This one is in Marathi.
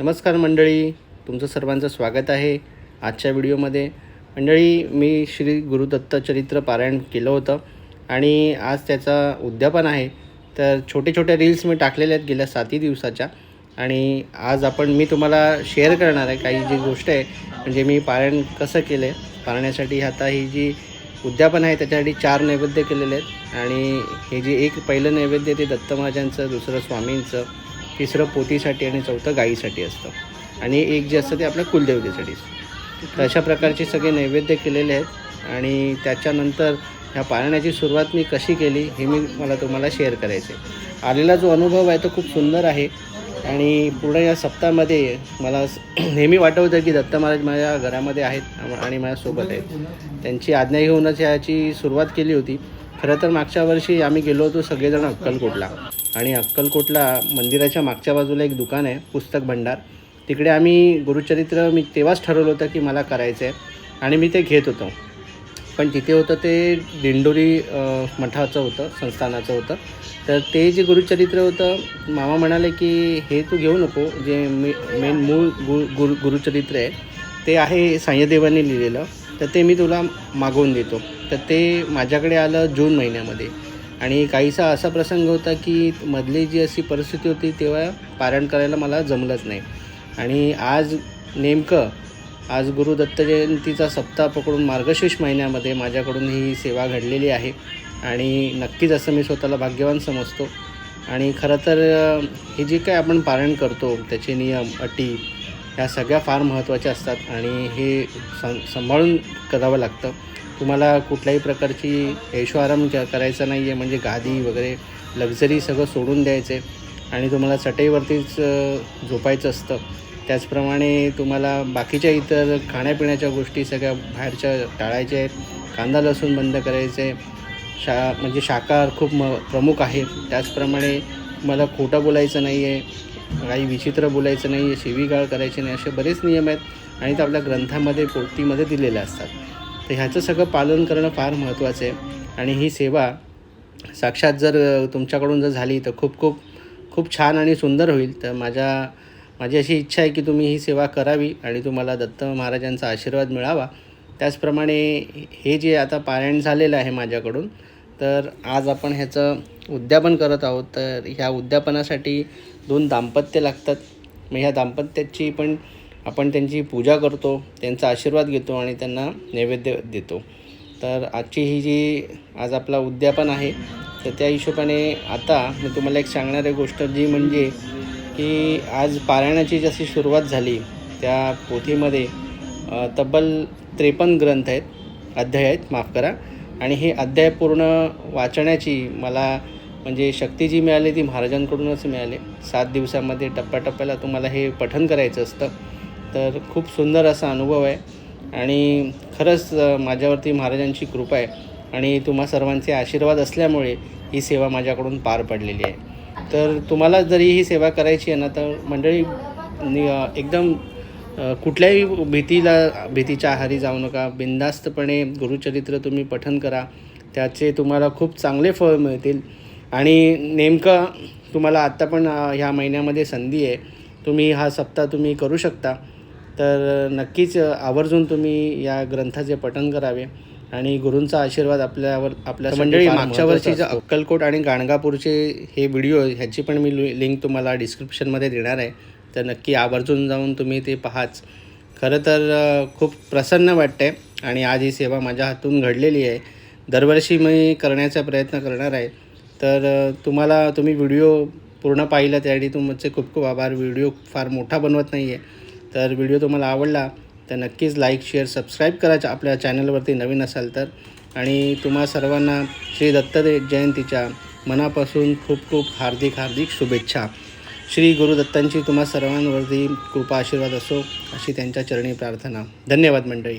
नमस्कार मंडळी तुमचं सर्वांचं स्वागत आहे आजच्या व्हिडिओमध्ये. मंडळी मी श्री गुरुदत्त चरित्र पारायण केलं होतं आणि आज त्याचा उद्यापन आहे. तर छोटे छोटे रील्स मी टाकलेले आहेत गेल्या सातही दिवसाच्या आणि आज आपण मी तुम्हाला शेअर करणार आहे काही जी गोष्ट आहे म्हणजे मी पारायण कसं केलं आहे पारण्यासाठी आता ही जी उद्यापन आहे त्याच्यासाठी चार नैवेद्य केलेले आहेत आणि हे जे एक पहिलं नैवेद्य ते दत्त महाराजांचं दुसरं स्वामींचं तिसरं पोतीसाठी आणि चौथं गाईसाठी असतं. आणि एक जे असतं ते आपल्या कुलदेवतेसाठी तर अशा प्रकारचे सगळे नैवेद्य केलेले आहेत. आणि त्याच्यानंतर ह्या पाळण्याची सुरुवात मी कशी केली हे मी मला तुम्हाला शेअर करायचं आहे आलेला जो अनुभव आहे तो खूप सुंदर आहे. आणि पूर्ण या सप्ताहामध्ये मला नेहमी वाटवतं की दत्त महाराज माझ्या घरामध्ये आहेत आणि माझ्यासोबत आहेत. त्यांची आज्ञा घेऊनच याची सुरुवात केली होती. खरं तर मागच्या वर्षी आम्ही गेलो होतो सगळेजण अक्कलकोटला. आणि अक्कलकोटला मंदिराच्या मागच्या बाजूला एक दुकान आहे पुस्तक भंडार. तिकडे आम्ही गुरुचरित्र मी तेव्हाच ठरवलं होतं की मला करायचं आहे आणि मी ते घेत होतो. पण तिथे होतं ते दिंडोरी मठाचं होतं संस्थानाचं होतं. तर ते जे गुरुचरित्र होतं मामा म्हणाले की हे तू घेऊ नको जे मे मेन मूळ गु गुरु गुरुचरित्र आहे ते आहे सायदेवाने लिहिलेलं. तर ते मी तुला मागवून देतो. तर ते माझ्याकडे आलं जून महिन्यामध्ये. आणि काहीसा असा प्रसंग होता की मधली जी अशी परिस्थिती होती तेव्हा पारायण करायला मला जमलंच नाही. आणि आज नेमकं आज गुरुदत्त जयंतीचा सप्ताह पकडून मार्गशीर्ष महिन्यामध्ये माझ्याकडून ही सेवा घडलेली आहे. आणि नक्कीच असं मी स्वतःला भाग्यवान समजतो. आणि खरं तर हे जे काय आपण पारायण करतो त्याचे नियम अटी ह्या सगळ्या फार महत्त्वाच्या असतात. आणि हे सं सांभाळून करावं लागतं. तुम्हाला कुठल्याही प्रकारची ऐशोआराम क- करायचा नाही आहे म्हणजे गादी वगैरे लक्झरी सगळं सोडून द्यायचं आहे आणि तुम्हाला चटईवरतीच झोपायचं असतं. त्याचप्रमाणे तुम्हाला बाकीच्या इतर खाण्यापिण्याच्या गोष्टी सगळ्या बाहेरच्या टाळायच्या आहेत. कांदा लसूण बंद करायचे. शा म्हणजे शाकाहार खूप म प्रमुख आहे. त्याचप्रमाणे मला खोटं बोलायचं नाही आहे काही विचित्र बोलायचं नाही आहे शिवीगाळ करायची नाही असे बरेच नियम आहेत आणि ते आपल्या ग्रंथामध्ये पोथीमध्ये दिलेले असतात. तर ह्याचं सगळं पालन करणं फार महत्त्वाचं आहे. आणि ही सेवा साक्षात जर तुमच्याकडून जर झाली तर खूप खूप खूप छान आणि सुंदर होईल. तर माझ्या माझी अशी इच्छा आहे की तुम्ही ही सेवा करावी आणि तुम्हाला दत्त महाराजांचा आशीर्वाद मिळावा. त्याचप्रमाणे हे जे आता पारायण झालेलं आहे माझ्याकडून तर आज आपण ह्याचं उद्यापन करत आहोत. तर ह्या उद्यापनासाठी दोन दाम्पत्य लागतात. मग ह्या दाम्पत्याची पण आपण त्यांची पूजा करतो त्यांचा आशीर्वाद घेतो आणि त्यांना नैवेद्य देतो. तर आजची ही जी आज आपला उद्यापन आहे तर त्या हिशोबाने आता मी तुम्हाला एक सांगणार आहे गोष्ट जी म्हणजे की आज पारायणाची जशी सुरुवात झाली त्या पोथीमध्ये तब्बल त्रेपन्न ग्रंथ आहेत अध्याय आहेत माफ करा. आणि हे अध्याय पूर्ण वाचण्याची मला म्हणजे शक्ती जी मिळाली ती महाराजांकडूनच मिळाली. सात दिवसामध्ये टप्प्याटप्प्याला तुम्हाला हे पठन करायचं असतं. तर खूप सुंदर असा अनुभव आहे. आणि खरंच माझ्यावरती महाराजांची कृपा आहे. आणि तुम्हा सर्वांचे आशीर्वाद असल्यामुळे ही सेवा माझ्याकडून पार पडलेली आहे. तर तुम्हाला जरी ही सेवा करायची आहे ना तर मंडळी एकदम कुठल्याही भीतीला भीतीच्या आहारी जाऊ नका. बिंदास्तपणे गुरुचरित्र तुम्ही पठन करा. त्याचे तुम्हाला खूप चांगले फळ मिळतील. आणि नेमकं तुम्हाला आत्ता पण ह्या महिन्यामध्ये संधी आहे. तुम्ही हा सप्ताह तुम्ही करू शकता. तर नक्कीच आवर्जून तुम्ही या ग्रंथाचे पठण करावे आणि गुरूंचा आशीर्वाद आपल्यावर आपल्या मंडळी मागच्या वर्षीचं अक्कलकोट आणि गाणगापूरचे हे व्हिडिओ ह्याची पण मी लि- लिंक तुम्हाला डिस्क्रिप्शनमध्ये देणार आहे. तर नक्की आवर्जून जाऊन तुम्ही ते पहाच. खरं तर खूप प्रसन्न वाटतं आणि आज ही सेवा माझ्या हातून घडलेली आहे. दरवर्षी मी करण्याचा प्रयत्न करणार आहे. तर तुम्हाला तुम्ही व्हिडिओ पूर्ण पाहिला त्यासाठी तुमचे खूप खूप आभार. व्हिडिओ फार मोठा बनवत नाही आहे तर व्हिडिओ तुम्हाला आवडला तर नक्कीच लाईक शेअर सबस्क्राईब करायचं आपल्या चॅनलवरती नवीन असाल तर. आणि तुम्हा सर्वांना श्री दत्त जयंतीच्या मनापासून खूप खूप हार्दिक हार्दिक शुभेच्छा. श्री गुरुदत्तांची तुम्हा सर्वांवरती कृपा आशीर्वाद असो अशी त्यांच्या चरणी प्रार्थना. धन्यवाद मंडळी.